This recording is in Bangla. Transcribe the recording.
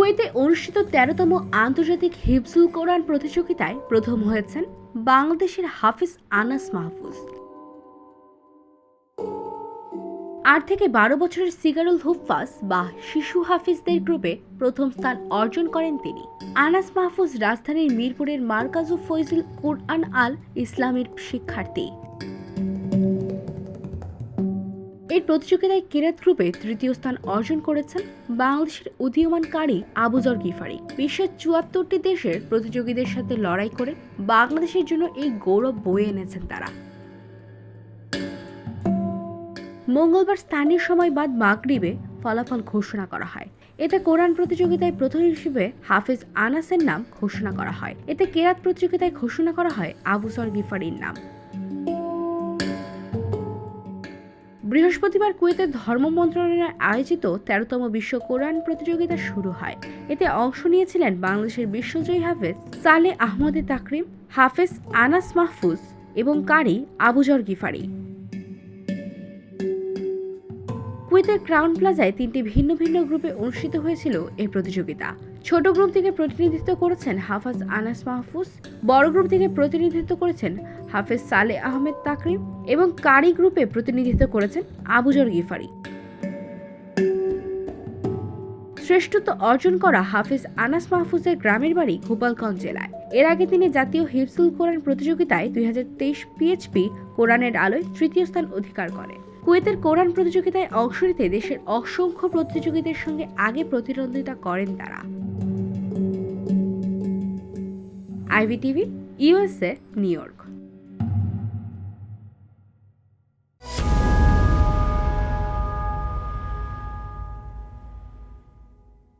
কুয়েতে অনুষ্ঠিত তেরোতম আন্তর্জাতিক হিফজুল কোরআন প্রতিযোগিতায় প্রথম হয়েছেন বাংলাদেশের হাফিজ আনাস মাহফুজ। আট থেকে বারো বছরের সিগারুল হুফাস বা শিশু হাফিজদের গ্রুপে প্রথম স্থান অর্জন করেন তিনি। আনাস মাহফুজ রাজধানীর মিরপুরের মার্কাজু ফৈজুল কোরআন আল ইসলামের শিক্ষার্থী। এই প্রতিযোগিতায় কিরাত গ্রুপে তৃতীয় স্থান অর্জন করেছেন বাংলাদেশের উদীয়মান কারি আবুজর গিফারি। বিশ্বের চুয়াত্তরটি দেশের প্রতিযোগীদের সাথে লড়াই করে বাংলাদেশের জন্য এই গৌরব বয়ে এনেছেন তারা। মঙ্গলবার স্থানীয় সময় বাদ মাগরিবে ফলাফল ঘোষণা করা হয়। এতে কোরআন প্রতিযোগিতায় প্রথম হিসেবে হাফিজ আনাসের নাম ঘোষণা করা হয়। এতে কেরাত প্রতিযোগিতায় ঘোষণা করা হয় আবুসর গিফারির নাম। বৃহস্পতিবার কুয়েতে ধর্ম মন্ত্রণালয়ের আয়োজিত তেরোতম বিশ্ব কোরআন প্রতিযোগিতা শুরু হয়। এতে অংশ নিয়েছিলেন বাংলাদেশের বিশ্বজয়ী হাফেজ সালে আহমদে তাকরিম, হাফেজ আনাস মাহফুজ এবং কারি আবুজর গিফারি। কুয়েতের ক্রাউন প্লাজায় তিনটি ভিন্ন ভিন্ন গ্রুপে অনুষ্ঠিত হয়েছিল এই প্রতিযোগিতা। ছোট গ্রুপ থেকে প্রতিনিধিত্ব করেছেন হাফাজ আনাস মাহফুজ, বড় গ্রুপ থেকে প্রতিনিধিত্ব করেছেন হাফেজ সালে আহমেদ তাকরিম এবং কারি গ্রুপে প্রতিনিধিত্ব করেছেন আবুজর গিফারি। শ্রেষ্ঠত্ব অর্জন করা হাফিজ আনাস মাহফুজের গ্রামের বাড়ি গোপালগঞ্জ জেলায়। এর আগে তিনি জাতীয় হিফজুল কোরআন প্রতিযোগিতায় দুই হাজার তেইশ পিএইচপি কোরআনের আলোয় তৃতীয় স্থান অধিকার করে কুয়েতের কোরআন প্রতিযোগিতায় অংশ নিতে দেশের অসংখ্য প্রতিযোগীদের সঙ্গে আগে প্রতিদ্বন্দ্বিতা করেন তারা। IV TV USA New York.